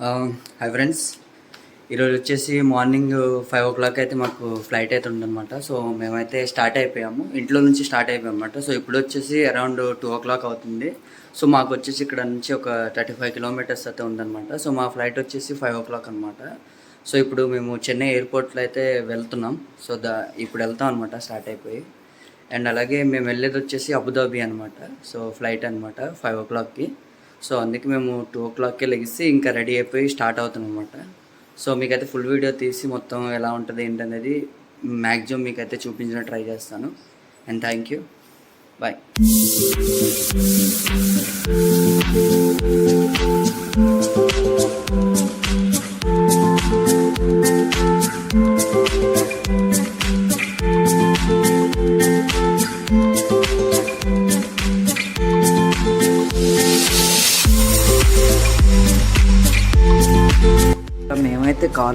Um, hi friends ఈరోజు వచ్చేసి morning five ఓ clock అయితే మాకు ఫ్లైట్ అయితే ఉందన్నమాట. సో మేమైతే స్టార్ట్ అయిపోయాము. ఇంట్లో నుంచి స్టార్ట్ అయిపోయాం అనమాట సో ఇప్పుడు వచ్చేసి అరౌండ్ టూ ఓ క్లాక్ అవుతుంది. సో మాకు వచ్చేసి ఇక్కడ నుంచి ఒక థర్టీ ఫైవ్ కిలోమీటర్స్ అయితే ఉందన్నమాట. సో మా ఫ్లైట్ వచ్చేసి ఫైవ్ ఓ క్లాక్ అనమాట సో ఇప్పుడు మేము చెన్నై ఎయిర్పోర్ట్లో అయితే వెళ్తున్నాం. సో దా ఇప్పుడు వెళ్తాం అనమాట స్టార్ట్ అయిపోయి. అండ్ అలాగే మేము వెళ్ళేది వచ్చేసి అబుదాబి అనమాట సో ఫ్లైట్ అనమాట ఫైవ్ ఓ క్లాక్కి. సో అందుకే మేము టూ ఓ క్లాక్కి లెగిసి ఇంకా రెడీ అయిపోయి స్టార్ట్ అవుతాం అనమాట సో మీకైతే ఫుల్ వీడియో తీసి మొత్తం ఎలా ఉంటుంది ఏంటనేది మ్యాక్సిమం మీకైతే చూపించిన ట్రై చేస్తాను. And thank you. బాయ్.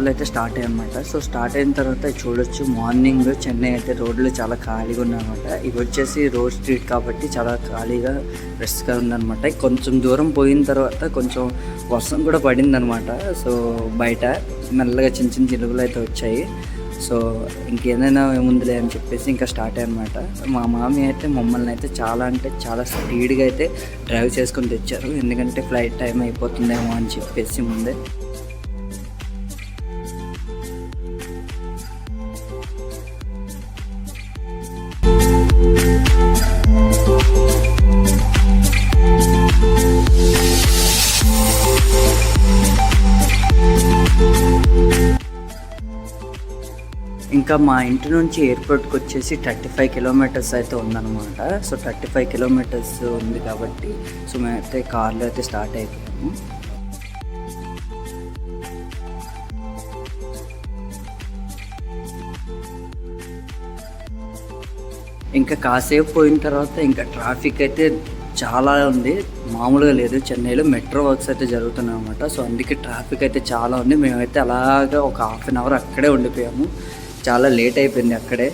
మేమైతే అయితే స్టార్ట్ అయ్యామన్నమాట సో స్టార్ట్ అయిన తర్వాత చూడొచ్చు. మార్నింగ్ చెన్నై అయితే రోడ్లు చాలా ఖాళీగా ఉన్నాయన్నమాట. ఇవి వచ్చేసి రోడ్ స్ట్రీట్ కాబట్టి చాలా ఖాళీగా రెస్ట్గా ఉందన్నమాట. కొంచెం దూరం పోయిన తర్వాత కొంచెం వర్షం కూడా పడిందనమాట సో బయట మెల్లగా చిన్న చిన్న జిలుగులు అయితే వచ్చాయి. సో ఇంకేదైనా ఏముందిలే అని చెప్పేసి ఇంకా స్టార్ట్ అయ్యనమాట మా మామి అయితే మమ్మల్ని అయితే చాలా అంటే చాలా స్పీడ్గా అయితే డ్రైవ్ చేసుకొని తెచ్చారు. ఎందుకంటే ఫ్లైట్ టైం అయిపోతుందేమో అని చెప్పేసి ముందే. ఇంకా మా ఇంటి నుంచి ఎయిర్పోర్ట్కి వచ్చేసి థర్టీ ఫైవ్ కిలోమీటర్స్ అయితే ఉందన్నమాట. సో థర్టీ ఫైవ్ కిలోమీటర్స్ ఉంది కాబట్టి సో మేమైతే కార్లో అయితే స్టార్ట్ అయిపోయాము. ఇంకా కాసేపు పోయిన తర్వాత ఇంకా ట్రాఫిక్ అయితే చాలా ఉంది. మామూలుగా లేదు. చెన్నైలో మెట్రో వర్క్స్ అయితే జరుగుతున్నాయి అనమాట సో అందుకే ట్రాఫిక్ అయితే చాలా ఉంది. మేమైతే అలాగా ఒక హాఫ్ అన్ అవర్ అక్కడే ఉండిపోయాము. చాలా లేట్ అయిపోయింది అక్కడే.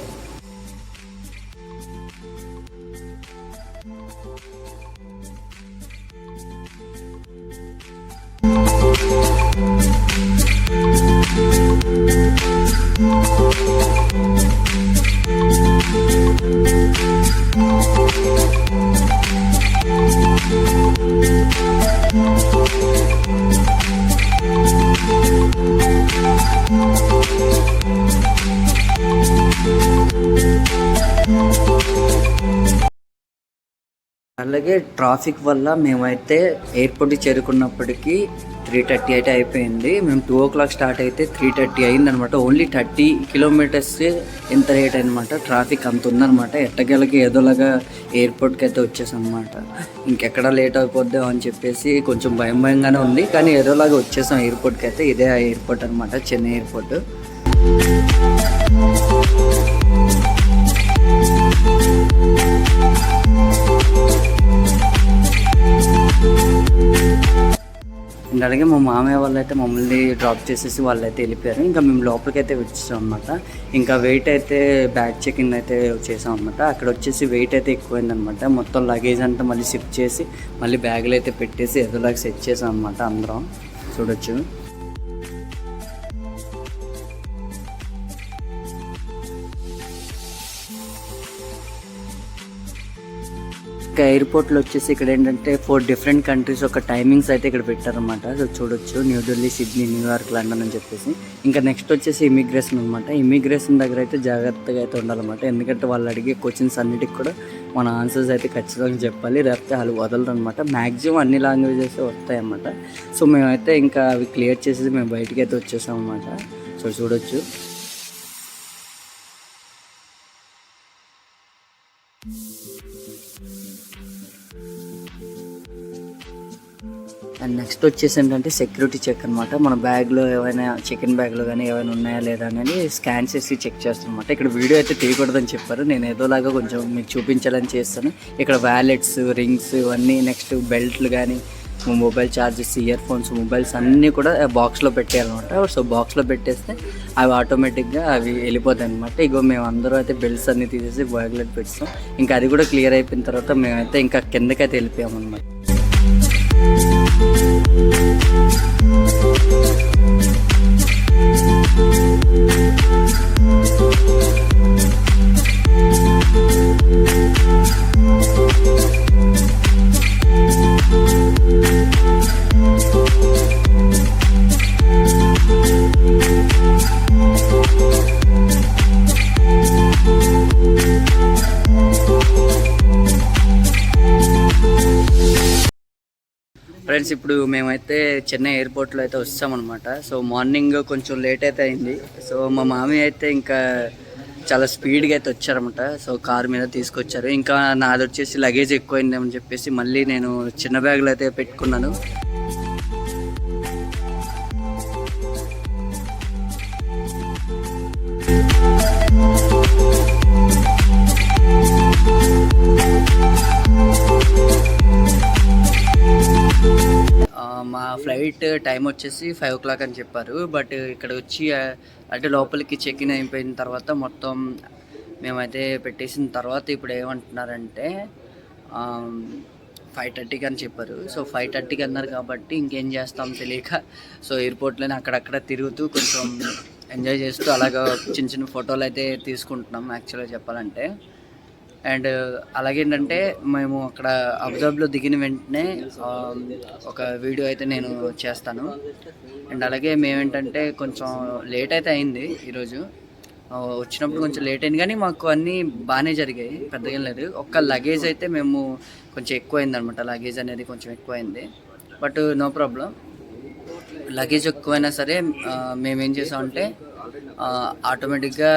అలాగే ట్రాఫిక్ వల్ల మేమైతే ఎయిర్పోర్ట్కి చేరుకున్నప్పటికీ త్రీ థర్టీ అయితే అయిపోయింది. మేము టూ ఓ క్లాక్ స్టార్ట్ అయితే త్రీ థర్టీ అయింది అనమాట ఓన్లీ థర్టీ కిలోమీటర్స్ ఎంత రేట్ అనమాట ట్రాఫిక్ అంత ఉందనమాట. ఎట్టకెళ్ళకి ఏదోలాగా ఎయిర్పోర్ట్కి అయితే వచ్చేసాం అనమాట ఇంకెక్కడ లేట్ అయిపోద్దో అని చెప్పేసి కొంచెం భయం భయంగానే ఉంది. కానీ ఏదోలాగా వచ్చేసాం ఎయిర్పోర్ట్కి అయితే. ఇదే ఆ ఎయిర్పోర్ట్ అనమాట చెన్నై ఎయిర్పోర్ట్ అండ్ అలాగే మా మామయ్య వాళ్ళు అయితే మమ్మల్ని డ్రాప్ చేసేసి వాళ్ళు అయితే వెళ్ళిపోయారు. ఇంకా మేము లోపలికి అయితే వచ్చేసాం అనమాట ఇంకా వెయిట్ అయితే బ్యాగ్ చెకింగ్ అయితే చేసాం అనమాట అక్కడ వచ్చేసి వెయిట్ అయితే ఎక్కువైందనమాట మొత్తం లగేజ్ అంతా మళ్ళీ షిఫ్ట్ చేసి మళ్ళీ బ్యాగులు అయితే పెట్టేసి ఎదురులాగా సెట్ చేసాం అనమాట అందరం. చూడొచ్చు. ఇంకా ఎయిర్పోర్ట్లో వచ్చేసి ఇక్కడ ఏంటంటే ఫోర్ డిఫరెంట్ కంట్రీస్ ఒక టైమింగ్స్ అయితే ఇక్కడ పెట్టారనమాట సో చూడొచ్చు. న్యూఢిల్లీ సిడ్నీ న్యూయార్క్ లండన్ అని చెప్పేసి. ఇంకా నెక్స్ట్ వచ్చేసి ఇమిగ్రేషన్ అనమాట ఇమిగ్రేషన్ దగ్గర అయితే జాగ్రత్తగా అయితే ఉండాలన్నమాట. ఎందుకంటే వాళ్ళు అడిగే క్వశ్చన్స్ అన్నిటికి కూడా మన ఆన్సర్స్ అయితే ఖచ్చితంగా చెప్పాలి. లేకపోతే వాళ్ళు వదలరు అనమాట మ్యాక్సిమం అన్ని లాంగ్వేజెస్ వస్తాయన్నమాట. సో మేమైతే ఇంకా అవి క్లియర్ చేసేసి మేము బయటికి అయితే వచ్చేసాం అనమాట సో చూడొచ్చు. అండ్ నెక్స్ట్ వచ్చేసి ఏంటంటే సెక్యూరిటీ చెక్ అనమాట మన బ్యాగ్లో ఏమైనా చికెన్ బ్యాగ్లో కానీ ఏమైనా ఉన్నాయా లేదా అనేది స్కాన్ చేసి చెక్ చేస్తానమాట ఇక్కడ వీడియో అయితే తీయకూడదని చెప్పారు. నేను ఏదోలాగా కొంచెం మీకు చూపించాలని చేస్తాను. ఇక్కడ వ్యాలెట్స్ రింగ్స్ ఇవన్నీ నెక్స్ట్ బెల్ట్లు కానీ mobile charges earphones mobiles అన్నీ కూడా బాక్స్లో పెట్టేయాలన్నమాట. సో బాక్స్లో పెట్టేస్తే అవి ఆటోమేటిక్గా అవి వెళ్ళిపోతాయి అనమాట ఇగో మేము అందరూ అయితే బెల్ట్స్ అన్నీ తీసేసి బ్యాగ్లో పెట్టాం. ఇంకా అది కూడా క్లియర్ అయిపోయిన తర్వాత మేమైతే ఇంకా కిందకైతే వెళ్ళిపోయామన్నమాట. thank you ఫ్రెండ్స్ ఇప్పుడు మేమైతే చెన్నై ఎయిర్పోర్ట్లో అయితే వస్తామన్నమాట. సో మార్నింగ్ కొంచెం లేట్ అయితే అయింది. సో మా మామీ అయితే ఇంకా చాలా స్పీడ్గా అయితే వచ్చారన్నమాట. సో కార్ మీద తీసుకొచ్చారు. ఇంకా నాది వచ్చేసి లగేజ్ ఎక్కువైందేమని చెప్పేసి మళ్ళీ నేను చిన్న బ్యాగ్లో అయితే పెట్టుకున్నాను. ఫ్లైట్ టైం వచ్చేసి ఫైవ్ ఓ క్లాక్ అని చెప్పారు. బట్ ఇక్కడ వచ్చి అంటే లోపలికి చెక్ ఇన్ అయిపోయిన తర్వాత మొత్తం మేమైతే పెట్టేసిన తర్వాత ఇప్పుడు ఏమంటున్నారంటే ఫైవ్ థర్టీకి అని చెప్పారు. సో ఫైవ్ థర్టీకి అన్నారు కాబట్టి ఇంకేం చేస్తాం తెలియక సో ఎయిర్పోర్ట్లోనే అక్కడక్కడ తిరుగుతూ కొంచెం ఎంజాయ్ చేస్తూ అలాగా చిన్న చిన్న ఫోటోలు అయితే తీసుకుంటున్నాం యాక్చువల్గా చెప్పాలంటే. అండ్ అలాగేంటంటే మేము అక్కడ అబుదాబిలో దిగిన వెంటనే ఒక వీడియో అయితే నేను చేస్తాను. అండ్ అలాగే మేమేంటంటే కొంచెం లేట్ అయితే అయింది ఈరోజు. వచ్చినప్పుడు కొంచెం లేట్ అయింది కానీ మాకు అన్నీ బాగానే జరిగాయి పెద్దగా లేదు. ఒక్క లగేజ్ అయితే మేము కొంచెం ఎక్కువైంది అనమాట లగేజ్ అనేది కొంచెం ఎక్కువైంది బట్ నో ప్రాబ్లం. లగేజ్ ఎక్కువైనా సరే మేమేం మేము ఏం చేసామంటే ఆటోమేటిక్గా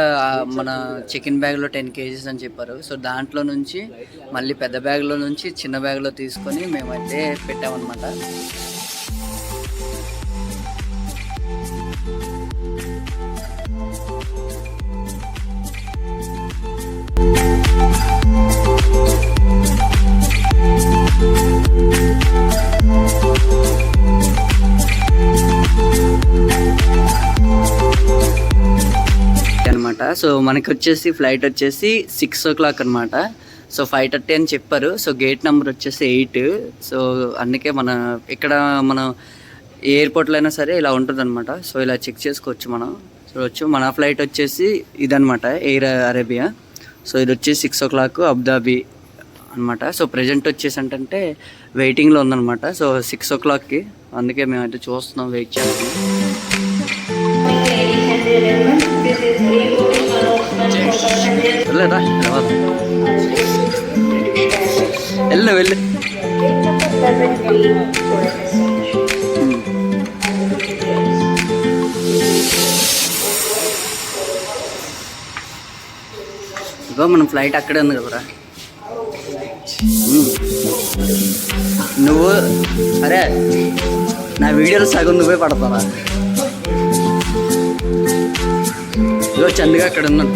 మన చికెన్ బ్యాగ్లో టెన్ కేజీస్ అని చెప్పారు. సో దాంట్లో నుంచి మళ్ళీ పెద్ద బ్యాగ్లో నుంచి చిన్న బ్యాగ్లో తీసుకొని మేమైతే పెట్టామన్నమాట. అనమాట సో మనకి వచ్చేసి ఫ్లైట్ వచ్చేసి సిక్స్ ఓ క్లాక్ అనమాట సో ఫైవ్ థర్టీ అని చెప్పారు. సో గేట్ నెంబర్ వచ్చేసి ఎయిట్ సో అందుకే మన ఇక్కడ మనం ఎయిర్పోర్ట్లో అయినా సరే ఇలా ఉంటుంది అనమాట సో ఇలా చెక్ చేసుకోవచ్చు మనం. చూడవచ్చు మన ఫ్లైట్ వచ్చేసి ఇదనమాట ఎయిర్ అరేబియా సో ఇది వచ్చి సిక్స్ ఓ క్లాక్ అబుదాబి అనమాట సో ప్రజెంట్ వచ్చేసి అంటే వెయిటింగ్లో ఉందన్నమాట. సో సిక్స్ ఓ క్లాక్కి అందుకే మేమైతే చూస్తున్నాం వెయిట్ చేస్తున్నాం. వెళ్ళరా వెళ్ళు వెళ్ళు ఇగో మనం ఫ్లైట్ అక్కడే ఉంది కదరా ఉమ్. నువ్వు అరే నా వీడియోలో సగం నువ్వే పడతారా ఇగో చందుగా అక్కడ ఉన్నాను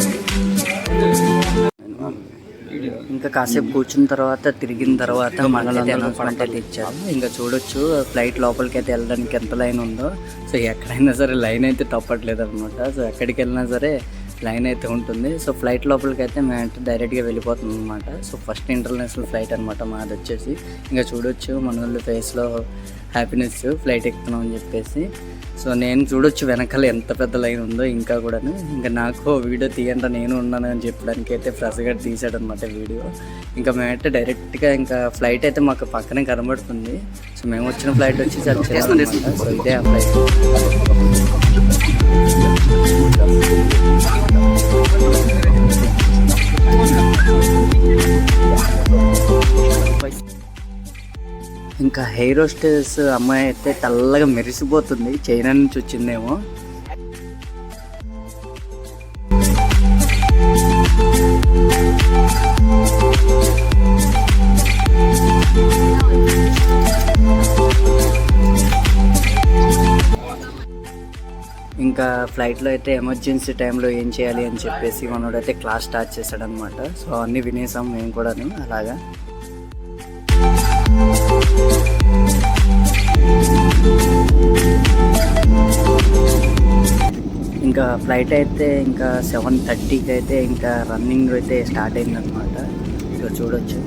ఇంకా కాసేపు కూర్చున్న తర్వాత తిరిగిన తర్వాత మనలో అనౌన్స్మెంట్ అయితే ఇచ్చారు ఇంకా చూడొచ్చు ఫ్లైట్ లోపలికి అయితే వెళ్ళడానికి ఎంత లైన్ ఉందో. సో ఎక్కడైనా సరే లైన్ అయితే తప్పట్లేదు అనమాట సో ఎక్కడికి వెళ్ళినా సరే లైన్ అయితే ఉంటుంది. సో ఫ్లైట్ లోపలికి అయితే మేము డైరెక్ట్గా వెళ్ళిపోతున్నాం అనమాట సో ఫస్ట్ ఇంటర్నేషనల్ ఫ్లైట్ అనమాట మాది వచ్చేసి. ఇంకా చూడొచ్చు మన వాళ్ళు ఫేస్లో హ్యాపీనెస్ ఫ్లైట్ ఎక్కుతున్నాం అని చెప్పేసి. సో నేను చూడొచ్చు వెనకాల ఎంత పెద్ద లైన్ ఉందో ఇంకా కూడాను. ఇంకా నాకు వీడియో తీయండి నేను ఉన్నాను అని చెప్పడానికి అయితే ఫ్రెష్ గారు తీసాడు అనమాట వీడియో. ఇంకా మేమైతే డైరెక్ట్గా ఇంకా ఫ్లైట్ అయితే మాకు పక్కనే కనబడుతుంది. సో మేము వచ్చిన ఫ్లైట్ వచ్చి చాలా. సో ఇదే ఆ ఫ్లైట్. ఇంకా హెయిర్ హోస్టెస్ అమ్మాయి అయితే తెల్లగా మెరిసిపోతుంది. చైనా నుంచి వచ్చిందేమో. ఇంకా ఫ్లైట్లో అయితే ఎమర్జెన్సీ టైంలో ఏం చేయాలి అని చెప్పేసి మనోడైతే క్లాస్ స్టార్ట్ చేశాడనమాట సో అన్నీ వినేసాం మేము కూడాను అలాగా. ఇంకా ఫ్లైట్ అయితే ఇంకా సెవెన్ థర్టీకి అయితే ఇంకా రన్నింగ్ అయితే స్టార్ట్ అయిందనమాట సో చూడొచ్చు.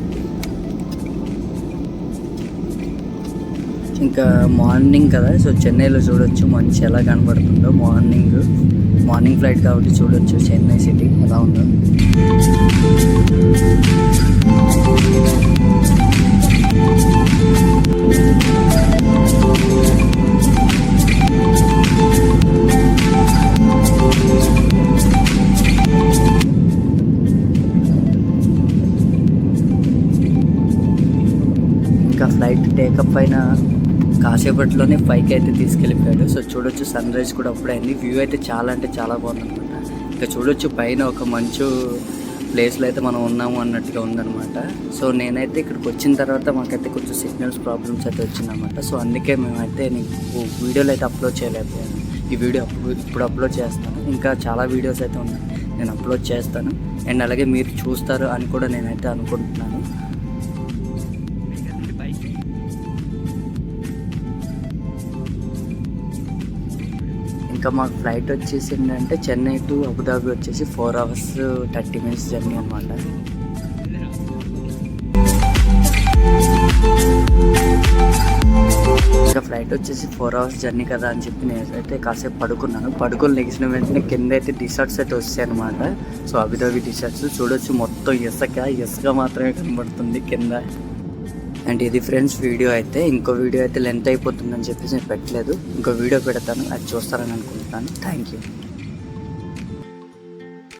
ఇంకా మార్నింగ్ కదా సో చెన్నైలో చూడొచ్చు మంచి ఎలా కనబడుతుందో మార్నింగ్. మార్నింగ్ ఫ్లైట్ కాబట్టి చూడొచ్చు చెన్నై సిటీ ఎలా ఉందో. కాసేపట్లోనే పైకి అయితే తీసుకెళ్ళిపోయాడు. సో చూడొచ్చు సన్ రైజ్ కూడా అప్పుడైంది వ్యూ అయితే చాలా అంటే చాలా బాగుందనమాట ఇంకా చూడొచ్చు పైన ఒక మంచు ప్లేస్లో అయితే మనం ఉన్నాము అన్నట్టుగా ఉందన్నమాట. సో నేనైతే ఇక్కడికి వచ్చిన తర్వాత మాకైతే కొంచెం సిగ్నల్స్ ప్రాబ్లమ్స్ అయితే వచ్చిందన్నమాట. సో అందుకే మేమైతే నీకు వీడియోలు అయితే అప్లోడ్ చేయలేకపోయాను. ఈ వీడియో ఇప్పుడు అప్లోడ్ చేస్తాను. ఇంకా చాలా వీడియోస్ అయితే ఉన్నాయి. నేను అప్లోడ్ చేస్తాను. అండ్ అలాగే మీరు చూస్తారు అని కూడా నేనైతే అనుకుంటున్నాను. ఇంకా మాకు ఫ్లైట్ వచ్చేసి ఏంటంటే చెన్నై టు అబుదాబి వచ్చేసి four hours thirty minutes journey అనమాట ఇంకా ఫ్లైట్ వచ్చేసి ఫోర్ అవర్స్ జర్నీ కదా అని చెప్పి నేనైతే కాసేపు పడుకున్నాను. పడుకొని లెగిసిన వెంటనే కింద అయితే డిసర్ట్స్ అయితే వస్తాయి అనమాట సో అబుదాబి డిసర్ట్స్ చూడొచ్చు మొత్తం ఇసుక ఇసుక మాత్రమే కనబడుతుంది కింద. అండ్ ఇది ఫ్రెండ్స్ వీడియో అయితే ఇంకో వీడియో అయితే లెంత్ అయిపోతుందని చెప్పేసి నేను పెట్టలేదు. ఇంకో వీడియో పెడతాను అది చూస్తారని అనుకుంటున్నాను. Thank you